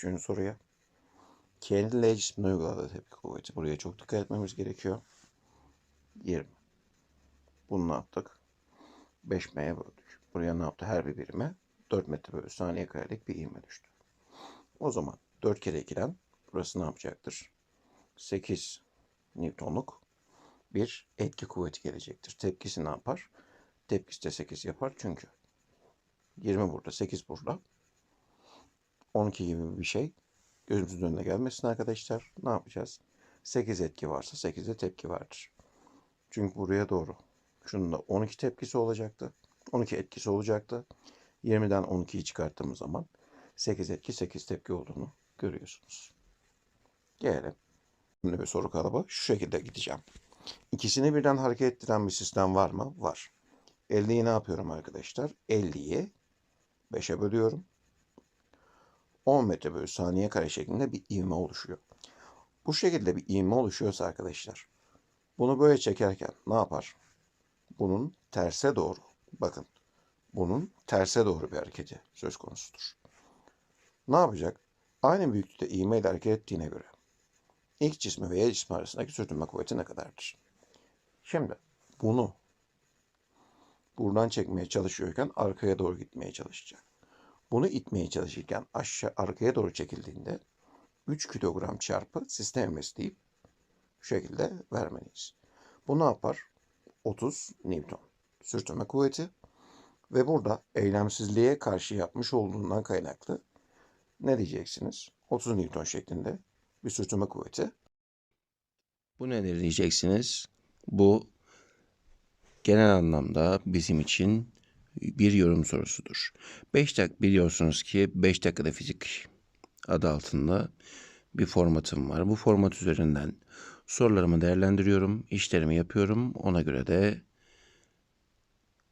üçüncü soruya. Kendi L cismine uyguladığı tepki kuvveti. Buraya çok dikkat etmemiz gerekiyor. 20. Bunu ne yaptık? 5M'ye böldük. Buraya ne yaptı? Her bir birime 4 metre bölü saniye karelik bir ivme düştü. O zaman 4 kere 2'den burası ne yapacaktır? 8 Newton'luk bir etki kuvveti gelecektir. Tepkisi ne yapar? Tepkisi de 8 yapar çünkü 20 burada, 8 burada. 12 gibi bir şey gözümüzün önüne gelmesin arkadaşlar. Ne yapacağız? 8 etki varsa 8'de tepki vardır. Çünkü buraya doğru. Şunun da 12 tepkisi olacaktı. 12 etkisi olacaktı. 20'den 12'yi çıkarttığımız zaman 8 etki 8 tepki olduğunu görüyorsunuz. Gelelim. Şimdi bir soru kalıbı. Şu şekilde gideceğim. İkisini birden hareket ettiren bir sistem var mı? Var. 50'yi ne yapıyorum arkadaşlar? 50'yi 5'e bölüyorum. 10 metre bölü saniye kare şeklinde bir ivme oluşuyor. Bu şekilde bir ivme oluşuyorsa arkadaşlar bunu böyle çekerken ne yapar? Bunun terse doğru bakın bunun terse doğru bir hareketi söz konusudur. Ne yapacak? Aynı büyüklükte ivmeyle hareket ettiğine göre X cismi ve Y cismi arasındaki sürtünme kuvveti ne kadardır? Şimdi bunu buradan çekmeye çalışıyorken arkaya doğru gitmeye çalışacak. Bunu itmeye çalışırken aşağı arkaya doğru çekildiğinde 3 kilogram çarpı sistem ivmesi deyip şu şekilde vermeliyiz. Bu ne yapar? 30 Newton sürtünme kuvveti ve burada eylemsizliğe karşı yapmış olduğundan kaynaklı ne diyeceksiniz? 30 Newton şeklinde bir sürtünme kuvveti. Bu nedir diyeceksiniz. Bu genel anlamda bizim için bir yorum sorusudur. 5 dakika biliyorsunuz ki 5 dakikada fizik adı altında bir formatım var. Bu format üzerinden sorularımı değerlendiriyorum, işlerimi yapıyorum. Ona göre de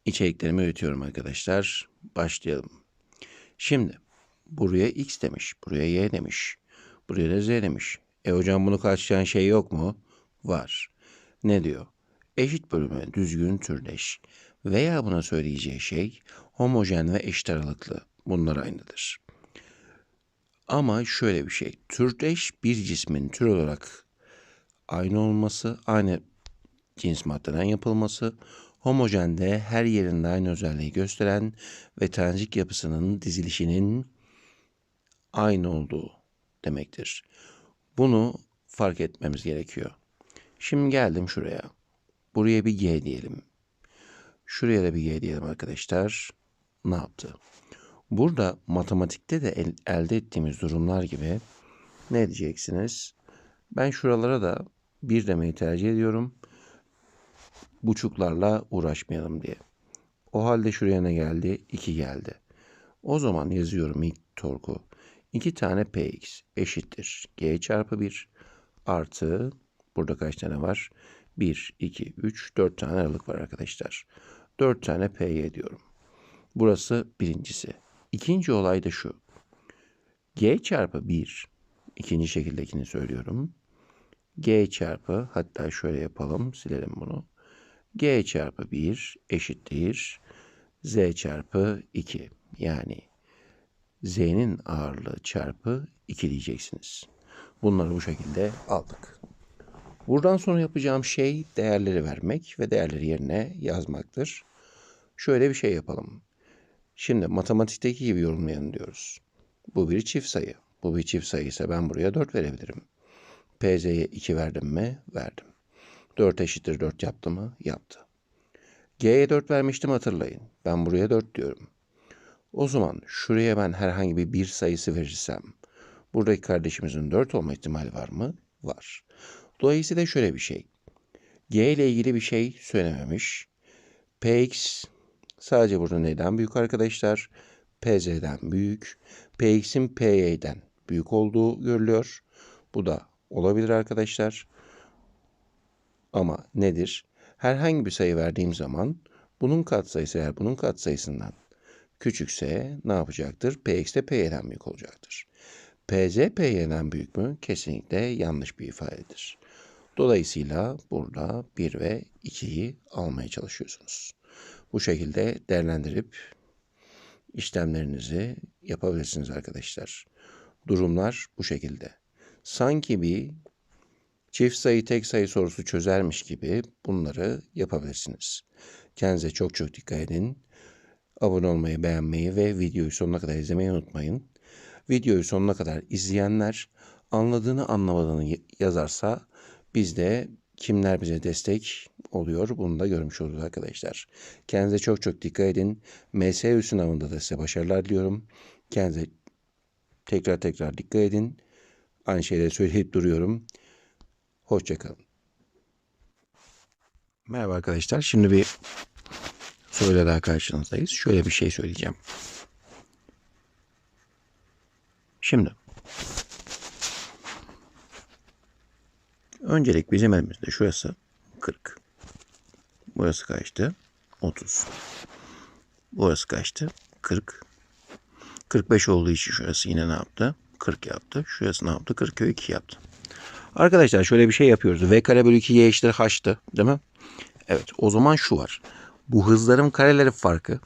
içeriklerimi üretiyorum arkadaşlar. Başlayalım. Şimdi buraya x demiş, buraya y demiş, buraya da z demiş. E hocam bunu karşılayan şey yok mu? Var. Ne diyor? Eşit bölümü düzgün türdeş veya buna söyleyeceği şey homojen ve eşit aralıklı. Bunlar aynıdır. Ama şöyle bir şey. Türdeş bir cismin tür olarak aynı olması, aynı cins maddeden yapılması, homojen de her yerinde aynı özelliği gösteren ve tanecik yapısının dizilişinin aynı olduğu demektir. Bunu fark etmemiz gerekiyor. Şimdi geldim şuraya. Buraya bir G diyelim. Şuraya da bir G diyelim arkadaşlar. Ne yaptı? Burada matematikte de el, elde ettiğimiz durumlar gibi ne diyeceksiniz? Ben şuralara da bir demeyi tercih ediyorum. Buçuklarla uğraşmayalım diye. O halde şuraya ne geldi? 2 geldi. O zaman yazıyorum ilk torku. 2 tane px eşittir. g çarpı 1 artı burada kaç tane var? 1, 2, 3, 4 tane aralık var arkadaşlar. 4 tane py diyorum. Burası birincisi. İkinci olay da şu. G çarpı 1, ikinci şekildekini söylüyorum. G çarpı, hatta şöyle yapalım, silelim bunu. G çarpı 1 eşittir. Z çarpı 2. Yani Z'nin ağırlığı çarpı 2 diyeceksiniz. Bunları bu şekilde aldık. Buradan sonra yapacağım şey değerleri vermek ve değerleri yerine yazmaktır. Şöyle bir şey yapalım. Şimdi matematikteki gibi yorumlayalım diyoruz. Bu bir çift sayı. Bu bir çift sayı ise ben buraya 4 verebilirim. PZ'ye 2 verdim mi? Verdim. 4 eşittir 4 yaptı mı? Yaptı. G'ye 4 vermiştim hatırlayın. Ben buraya 4 diyorum. O zaman şuraya ben herhangi bir bir sayısı verirsem buradaki kardeşimizin 4 olma ihtimali var mı? Var. Dolayısıyla şöyle bir şey. G ile ilgili bir şey söylememiş. Px sadece burada neyden büyük arkadaşlar? PZ'den büyük. Px'in PY'den büyük olduğu görülüyor. Bu da olabilir arkadaşlar. Ama nedir? Herhangi bir sayı verdiğim zaman bunun katsayısı eğer bunun katsayısından küçükse ne yapacaktır? Px de Py'den büyük olacaktır. Pz Py'den büyük mü? Kesinlikle yanlış bir ifadedir. Dolayısıyla burada 1 ve 2'yi almaya çalışıyorsunuz. Bu şekilde değerlendirip işlemlerinizi yapabilirsiniz arkadaşlar. durumlar bu şekilde. Sanki bir çift sayı tek sayı sorusu çözermiş gibi bunları yapabilirsiniz. Kendinize çok çok dikkat edin. Abone olmayı, beğenmeyi ve videoyu sonuna kadar izlemeyi unutmayın. Videoyu sonuna kadar izleyenler anladığını anlamadığını yazarsa biz de kimler bize destek oluyor bunu da görmüş oluruz arkadaşlar. Kendinize çok çok dikkat edin. MSU sınavında da size başarılar diliyorum. Kendinize tekrar tekrar dikkat edin. Aynı şeyleri söyleyip duruyorum. Hoşçakalın. Merhaba arkadaşlar. Şimdi bir soruyla daha karşınızdayız. Şöyle bir şey söyleyeceğim. Şimdi öncelik bizim elimizde şurası 40. Burası kaçtı? 30. Burası kaçtı? 40. 45 olduğu için şurası yine ne yaptı? 40 yaptı. Şurası ne yaptı? 42 yaptı. Arkadaşlar şöyle bir şey yapıyoruz. V kare bölü 2 y eşittir h'tı. Değil mi? Evet. O zaman şu var. Bu hızların kareleri farkı.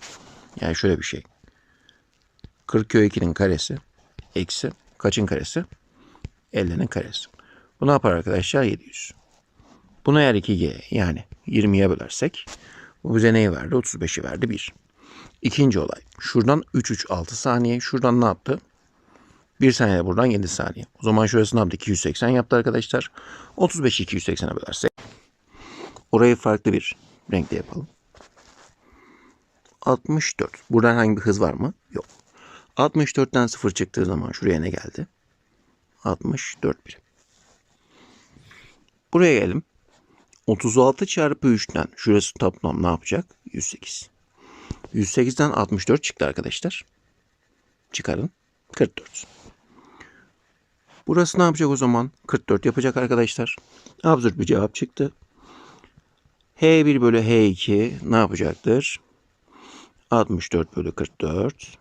Yani şöyle bir şey. 40 kök 2'nin karesi eksi kaçın karesi? 50'nin karesi. Bu ne yapar arkadaşlar? 700. Bunu eğer 2G yani 20'ye bölersek bu bize neyi verdi? 35'i verdi 1. İkinci olay. Şuradan 3 3 6 saniye. Şuradan ne yaptı? 1 saniye buradan 7 saniye. O zaman şurası ne yaptı? 280 yaptı arkadaşlar. 35'i 280'e bölersek orayı farklı bir renkte yapalım. 64. Buradan hangi hız var mı? Yok. 64'ten 0 çıktığı zaman şuraya ne geldi? 64 birim. Buraya gelelim. 36 çarpı 3'ten şurası toplam ne yapacak? 108. 108'den 64 çıktı arkadaşlar. Çıkarın. 44. Burası ne yapacak o zaman? 44 yapacak arkadaşlar. Absürt bir cevap çıktı. H1 bölü H2 ne yapacaktır? 64 bölü 44.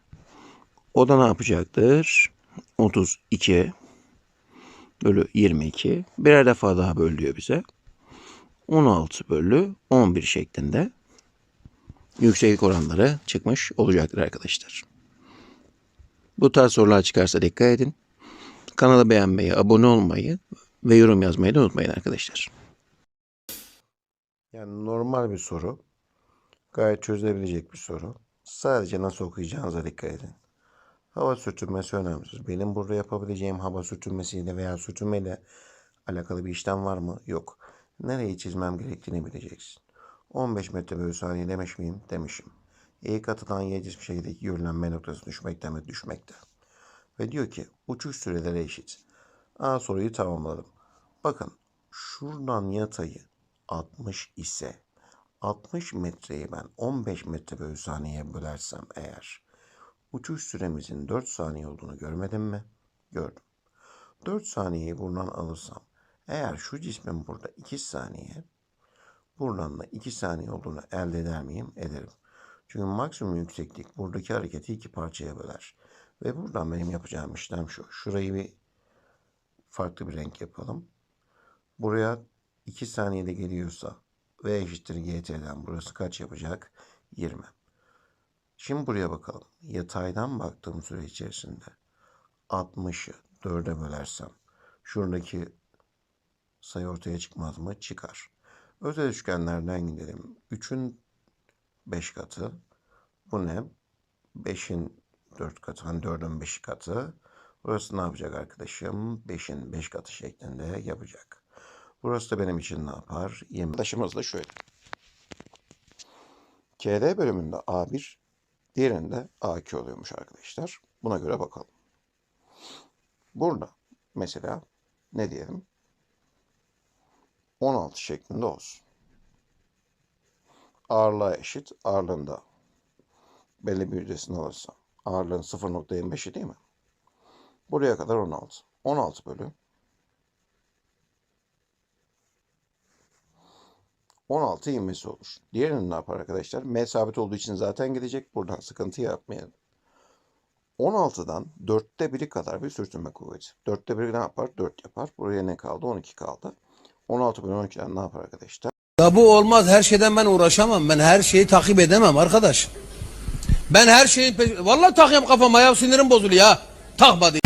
O da ne yapacaktır? 32 bölü 22. Birer defa daha böl diyor bize. 16 bölü 11 şeklinde yükseklik oranları çıkmış olacaktır arkadaşlar. Bu tarz sorular çıkarsa dikkat edin. Kanala beğenmeyi, abone olmayı ve yorum yazmayı da unutmayın arkadaşlar. Yani normal bir soru. Gayet çözülebilecek bir soru. Sadece nasıl okuyacağınıza dikkat edin. Hava sürtünmesi önemsiz. Benim burada yapabileceğim hava sürtünmesiyle veya sürtünmeyle alakalı bir işlem var mı? Yok. Nereyi çizmem gerektiğini bileceksin. 15 metre bölü saniye demiş miyim? Demişim. İlk atılan y cismi şekilde görülen m noktası düşmekte mi? Düşmekte. Ve diyor ki uçuş süreleri eşit. A soruyu tamamladım. Bakın şuradan yatayı 60 ise 60 metreyi ben 15 metre bölü saniyeye bölersem eğer uçuş süremizin 4 saniye olduğunu görmedim mi? Gördüm. 4 saniyeyi buradan alırsam eğer şu cismin burada 2 saniye buradan da 2 saniye olduğunu elde eder miyim? Ederim. Çünkü maksimum yükseklik buradaki hareketi iki parçaya böler. Ve buradan benim yapacağım işlem şu. Şurayı bir farklı bir renk yapalım. Buraya 2 saniyede geliyorsa V eşittir GT'den burası kaç yapacak? 20. Şimdi buraya bakalım. Yataydan baktığım süre içerisinde 60'ı 4'e bölersem şuradaki sayı ortaya çıkmaz mı? Çıkar. Özel üçgenlerden gidelim. 3'ün 5 katı. Bu ne? 5'in 4 katı. Hani 4'ün 5 katı. Burası ne yapacak arkadaşım? 5'in 5 katı şeklinde yapacak. Burası da benim için ne yapar? 20. Taşımız da şöyle. KD bölümünde A1, diğerinde A2 oluyormuş arkadaşlar. Buna göre bakalım. Burada mesela ne diyelim? 16 şeklinde olsun. Ağırlığa eşit. Ağırlığında belli bir yüzdesini alırsam. Ağırlığın 0.25'i değil mi? Buraya kadar 16. 16 bölü 16 inmesi olur. Diğerini ne yapar arkadaşlar? M sabit olduğu için zaten gidecek. Buradan sıkıntı yapmayalım. 16'dan 4'te 1'i kadar bir sürtünme kuvveti. 4'te 1 ne yapar? 4 yapar. Buraya ne kaldı? 12 kaldı. 16 bölü 12'den ne yapar arkadaşlar? Ya bu olmaz. Her şeyden ben uğraşamam. Ben her şeyi takip edemem arkadaş. Ben her şeyin peş... Vallahi takayım kafama ya sinirim bozuluyor ya. Takma diye.